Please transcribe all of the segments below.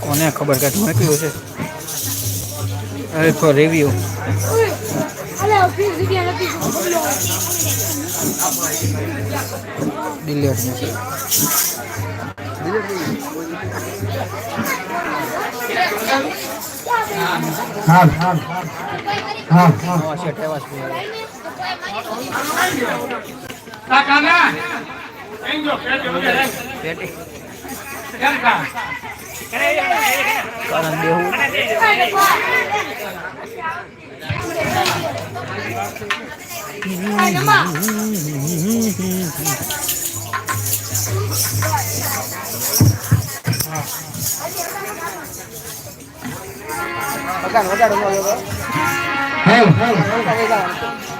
કોને ખબર કે મોકલ્યું છે? અરે તો રિવ્યુ ડિલેટ હા હા હા. હા હા કાકાના એમ જો પેટ ઉગે રે પેટ કેમ કા કરન દેવું વગાડ વગાડ હે હે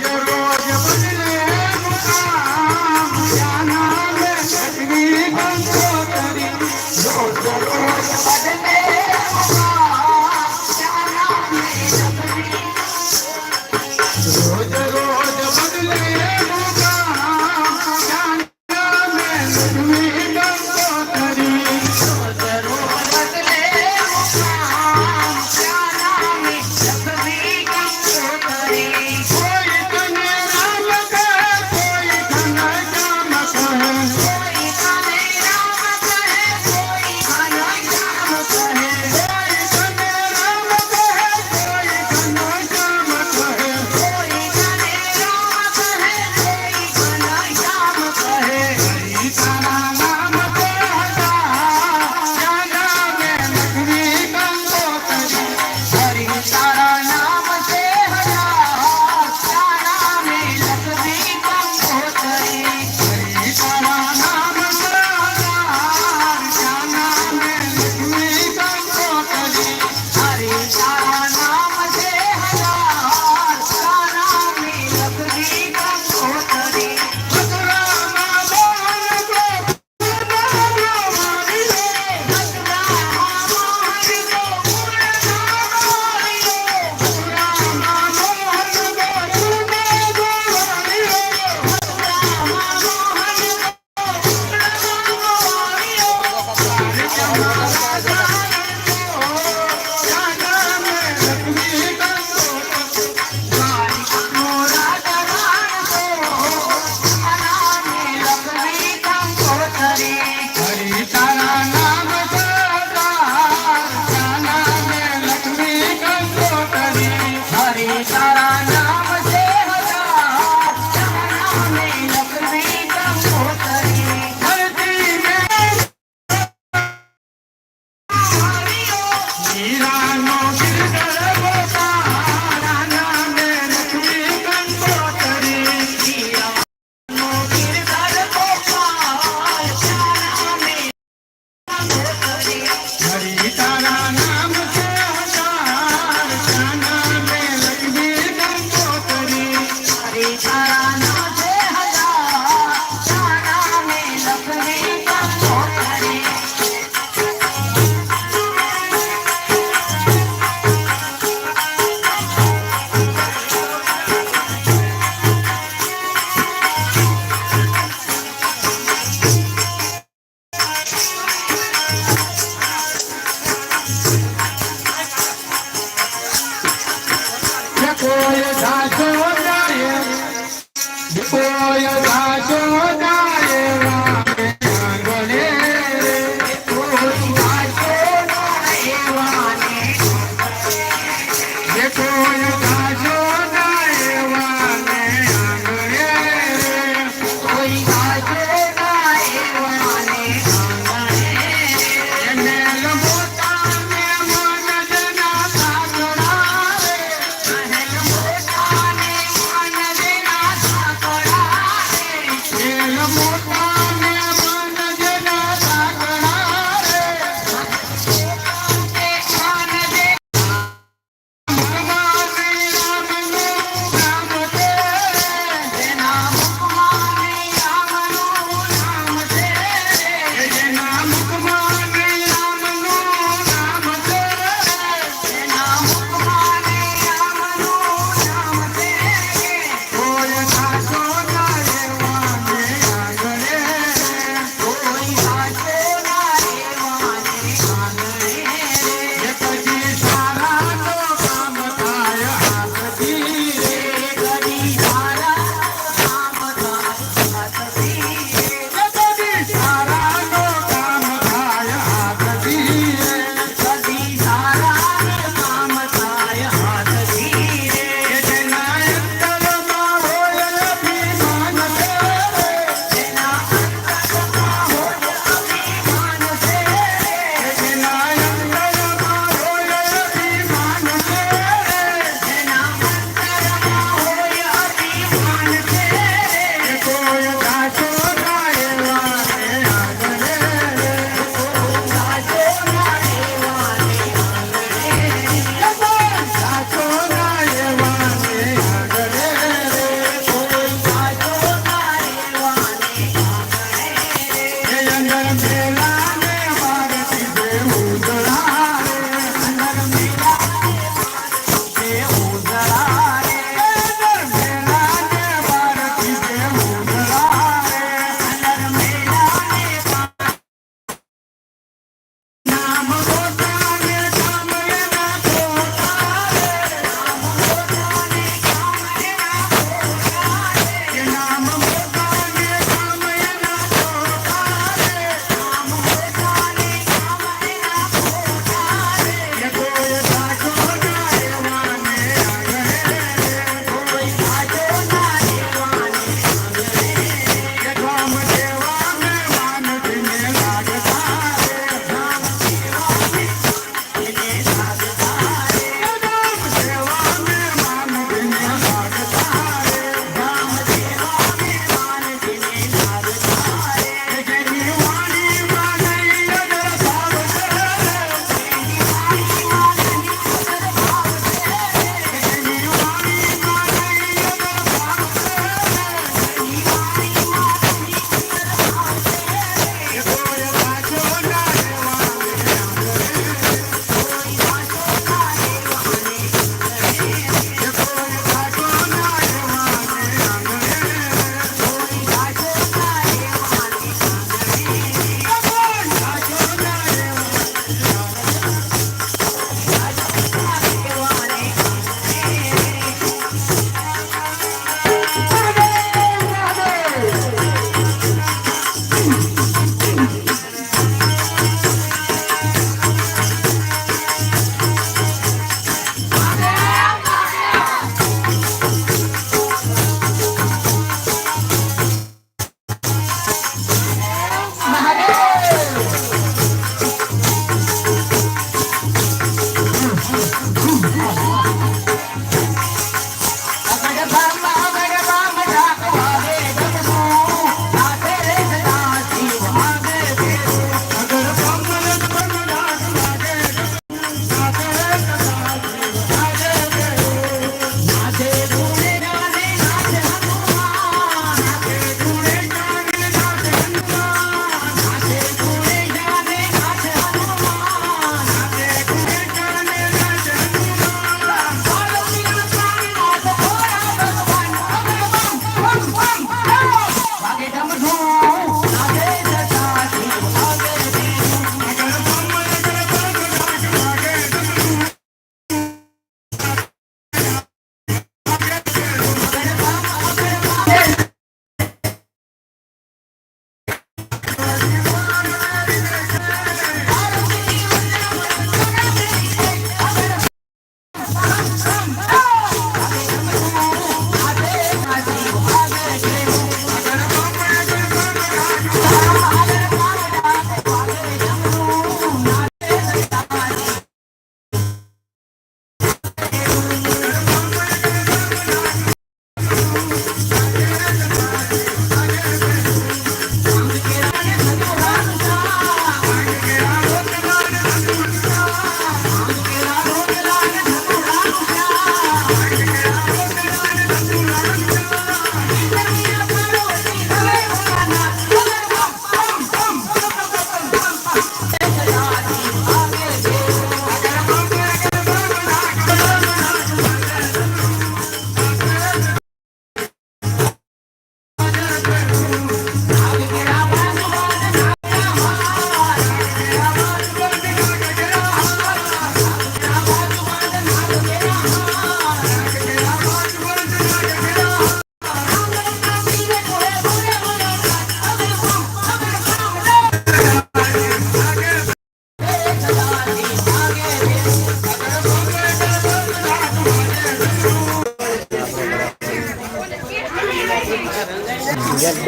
Yo no voy a கோயில் சாத்தோந்தாயம் come, come.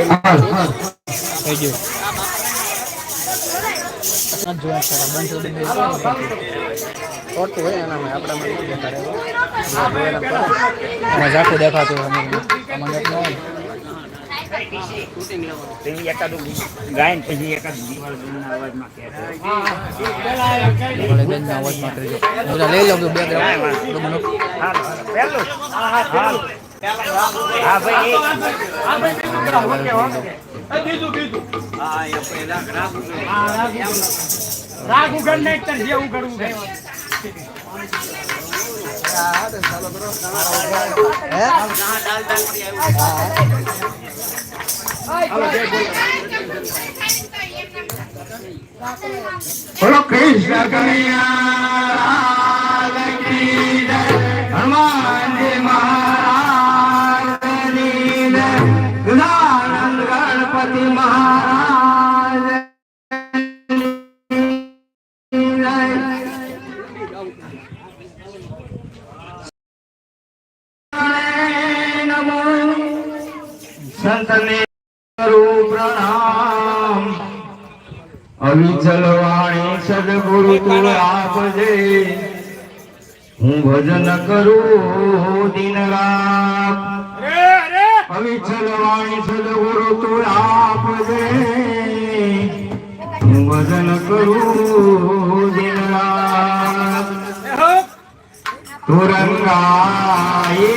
થઈ ગયું મજાકું દેખાતું ગાયન પછી અવાજમાં કરજો લઈ લઉં બેકગ્રાઉન્ડ હા? ભાઈ હા ભાઈ બીજું બીજું હા એ પહેલા રાખ રાખ ઉગડ નહીં તર જે ઉગડવું છે બોલો કૃષ્ણ કનૈયા હનુમાનજી મહારાજ ગજાનંદ ગણપતિ મહારાજ સંતને કરું પ્રણામ અવિચલ વાણી સદગુરુ તું આપજે હું ભજન કરું દિન રાત વિઠ્ઠલ વાણી સદગુરુ તું આપજે. હું ભજન કરું દિન રાત તુરંગા એ